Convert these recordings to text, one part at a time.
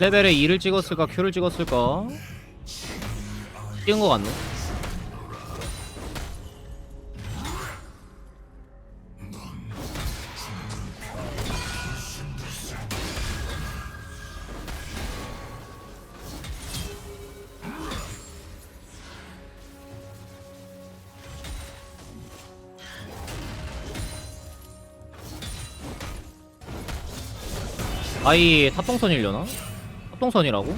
레벨에 2를 찍었을까 Q를 찍었을까 찍은 거 같네 아이 탑동선이려나? 탑동선이라고?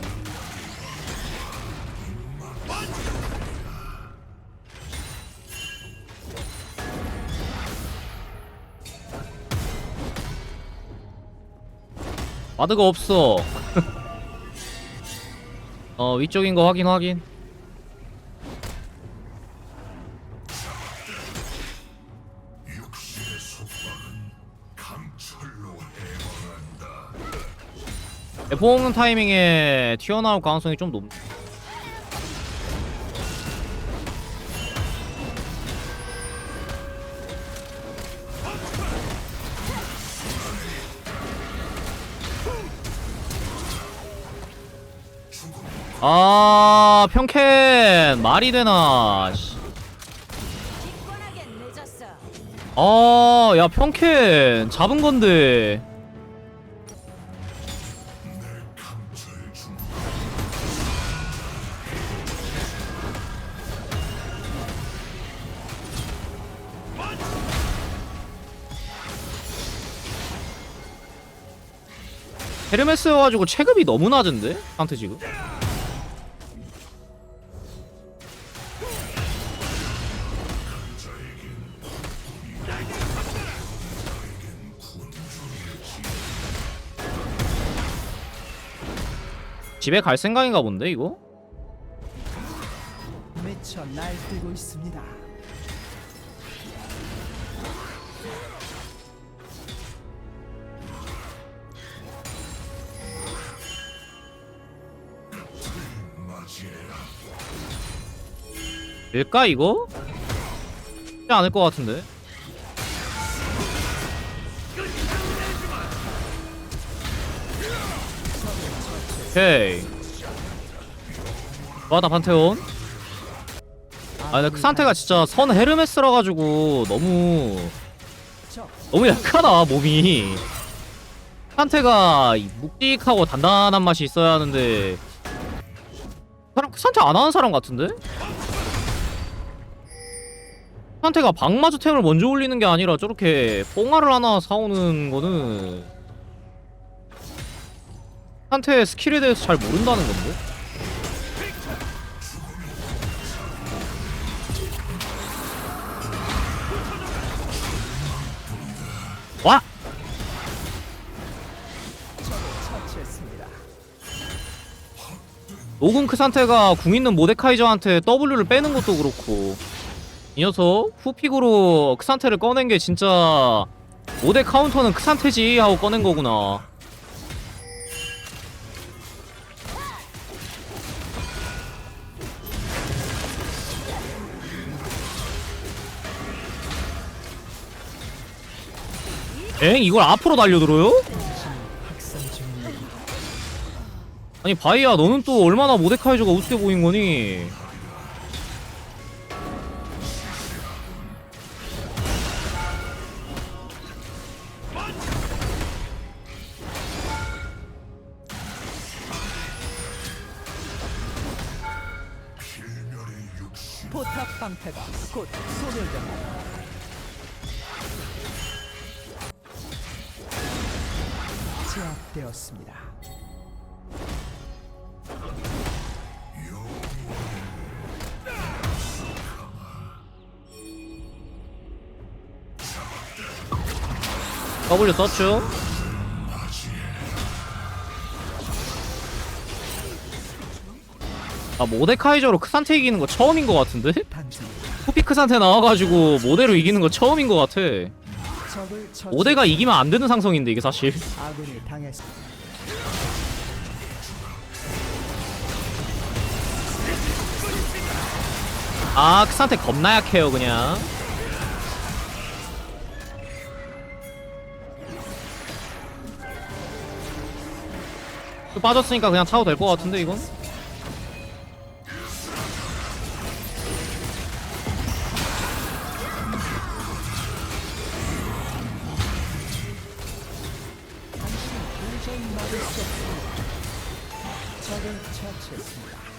와드가 없어 어 위쪽인 거 확인 확인 F5 타이밍에 튀어나올 가능성이 좀 높. 아 평캔 말이 되나 씨. 기권하게 늦었어. 아, 야, 평캔 잡은 건데. 헤르메스여가지고 체급이 너무 낮은데? 상태 지금? 집에 갈 생각인가 본데 이거? 미쳐 날뛰고 있습니다. 될까 이거? 쉽지 않을 것 같은데. 오케이. 와나 판테온 아 근데 그 상태가 진짜 선 헤르메스라 가지고 너무 너무 약하다 몸이. 상태가 묵직하고 단단한 맛이 있어야 하는데 사람 그 상태 안 하는 사람 같은데? 상태가 방마주 템을 먼저 올리는 게 아니라 저렇게 뽕알을 하나 사오는 거는 한테의 스킬에 대해서 잘 모른다는 건데? 와! 노근크 상태가 궁 있는 모데카이저한테 W를 빼는 것도 그렇고 이 녀석 후픽으로 크산테를 꺼낸 게 진짜 모데 카운터는 크산테지 하고 꺼낸 거구나 엥? 이걸 앞으로 달려들어요? 아니 바이야 너는 또 얼마나 모데카이저가 우습게 보인 거니? 제압되었습니다. W 썼죠? 아 모데카이저로 크산테 이기는 거 처음인 거 같은데? 후피 크산테 나와가지고 모데로 이기는 거 처음인 거 같아. 모데가 이기면 안 되는 상성인데 이게 사실. 아 크산테 겁나 약해요 그냥 빠졌으니까 그냥 타도 될 것 같은데 이건?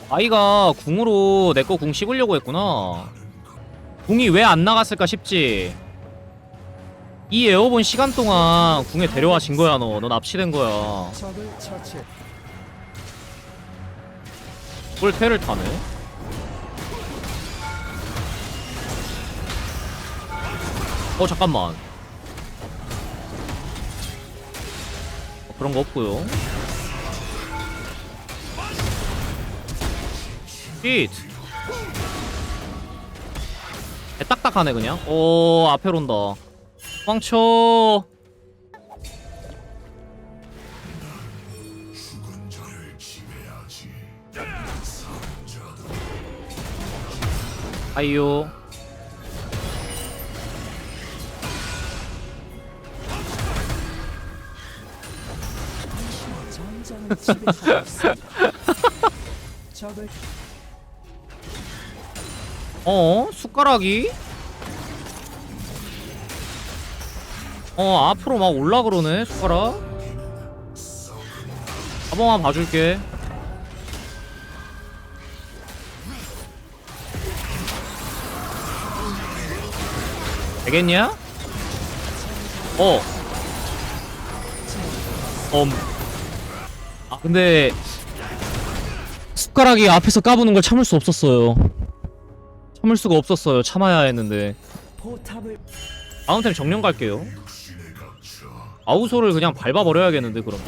아이가 궁으로 내 거 궁 씹으려고 했구나. 궁이 왜 안 나갔을까 싶지. 이 에어본 시간 동안 궁에 데려와 진 거야 너. 너 납치된 거야. 테를 타네. 어 잠깐만. 어, 그런 거 없고요. 힛. 개 딱딱하네 그냥. 오 앞에 온다. 왕초. 아이요. 어? 숟가락이? 어 앞으로 막 올라 그러네 숟가락 한 번만 봐줄게 되겠냐? 어. 엄. 아 근데 숟가락이 앞에서 까부는 걸 참을 수 없었어요. 참을 수가 없었어요. 참아야 했는데. 다음 템 정령 갈게요. 아우소를 그냥 밟아버려야겠는데 그럼.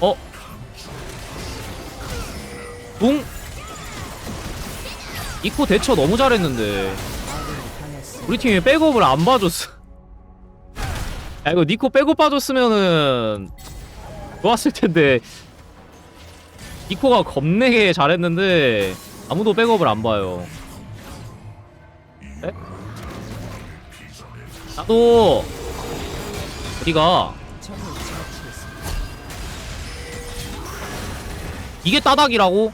어? 붕? 이코 대처 너무 잘했는데. 우리 팀이 백업을 안 봐줬어. 야 이거 니코 백업 봐줬으면은 좋았을 텐데 니코가 겁내게 잘했는데 아무도 백업을 안 봐요. 에? 나도 어디가. 이게 따닥이라고?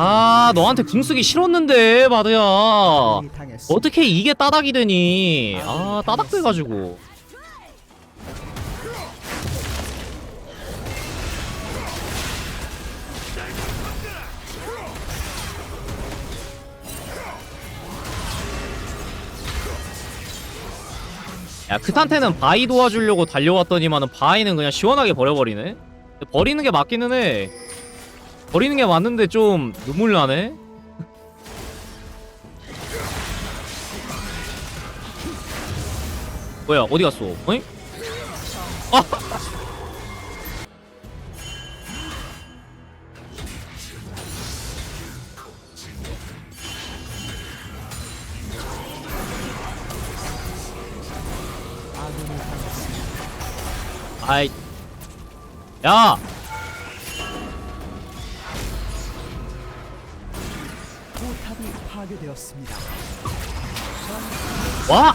아 너한테 궁 쓰기 싫었는데 당했습니다. 어떻게 이게 따닥이 되니? 아 따닥 돼가지고. 야 크탄테는 바이 도와주려고 달려왔더니만은 바이는 그냥 시원하게 버려버리네. 버리는 게 맞기는 해 버리는 게 맞는데 좀 눈물 나네 뭐야 어디 갔어? 어이? 아! 아이 야! 파괴되었습니다. 와!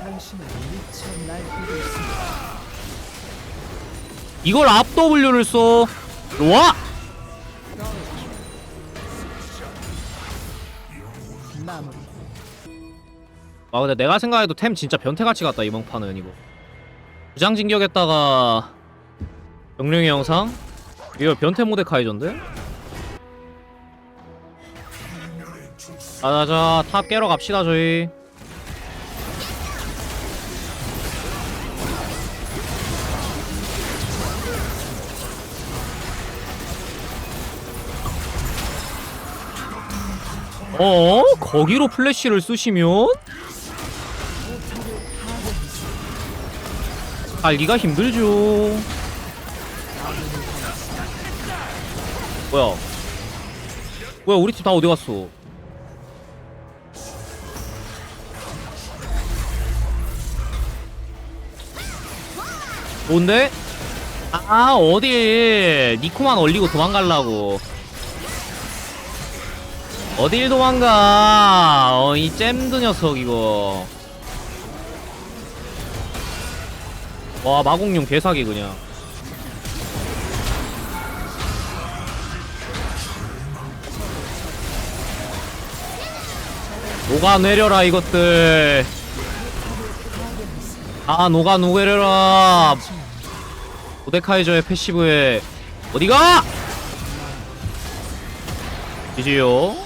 당신은 미쳐 날뛰고 있습니다. 이걸 앞 W를 써 와! 마무리. 아 근데 내가 생각해도 템 진짜 변태같이 같다 이번 판은 이거 부장진격했다가 정령의 영상? 이거 변태 모데카이전데? 자자자 탑 깨러 갑시다 저희 어? 거기로 플래시를 쑤시면? 알기가 힘들죠. 뭐야? 뭐야 우리 팀 다 어디 갔어? 뭔데? 아 어디 니코만 얼리고 도망갈라고 어딜 도망가 어, 이 잼드 녀석 이거 와 마공룡 개사기 그냥 녹아내려라 이것들. 아 녹아내려라. 모데카이저의 패시브에 어디가? 지지요